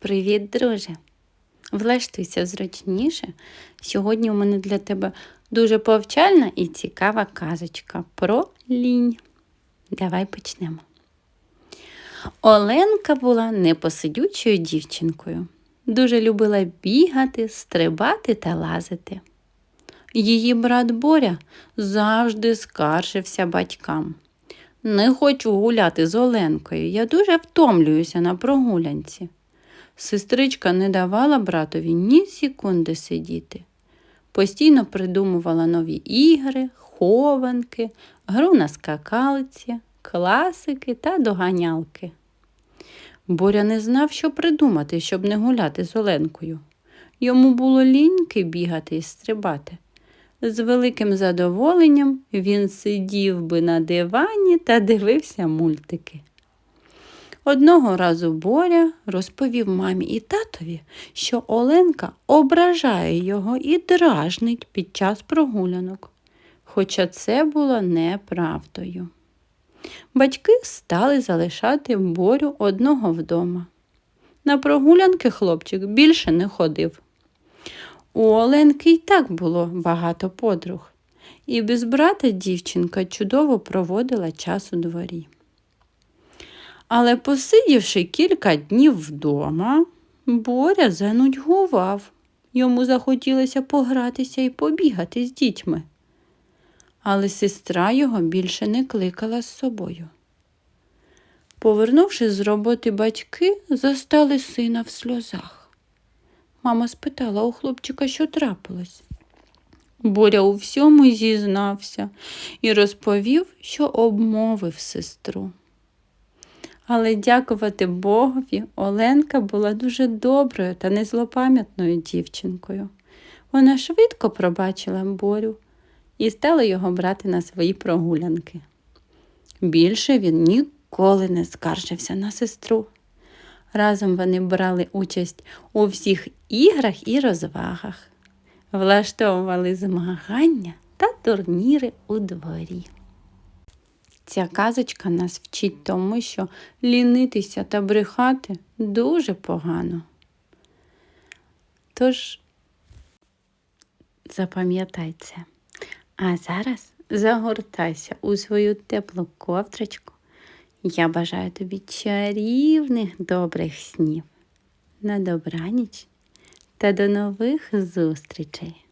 Привіт, друже! Влаштуйся зручніше. Сьогодні у мене для тебе дуже повчальна і цікава казочка про лінь. Давай почнемо. Оленка була непосидючою дівчинкою. Дуже любила бігати, стрибати та лазити. Її брат Боря завжди скаржився батькам. Не хочу гуляти з Оленкою, я дуже втомлююся на прогулянці. Сестричка не давала братові ні секунди сидіти. Постійно придумувала нові ігри, хованки, гру на скакалці, класики та доганялки. Боря не знав, що придумати, щоб не гуляти з Оленкою. Йому було ліньки бігати і стрибати. З великим задоволенням він сидів би на дивані та дивився мультики. Одного разу Боря розповів мамі і татові, що Оленка ображає його і дражнить під час прогулянок, хоча це було неправдою. Батьки стали залишати Борю одного вдома. На прогулянки хлопчик більше не ходив. У Оленки й так було багато подруг, і без брата дівчинка чудово проводила час у дворі. Але посидівши кілька днів вдома, Боря занудьгував. Йому захотілося погратися і побігати з дітьми. Але сестра його більше не кликала з собою. Повернувшись з роботи батьки, застали сина в сльозах. Мама спитала у хлопчика, що трапилось. Боря у всьому зізнався і розповів, що обмовив сестру. Але дякувати Богові, Оленка була дуже доброю та незлопам'ятною дівчинкою. Вона швидко пробачила Борю і стала його брати на свої прогулянки. Більше він ніколи не скаржився на сестру. Разом вони брали участь у всіх іграх і розвагах, влаштовували змагання та турніри у дворі. Ця казочка нас вчить тому, що лінитися та брехати дуже погано. Тож запам'ятай це. А зараз загортайся у свою теплу ковдрочку. Я бажаю тобі чарівних добрих снів. На добраніч та до нових зустрічей!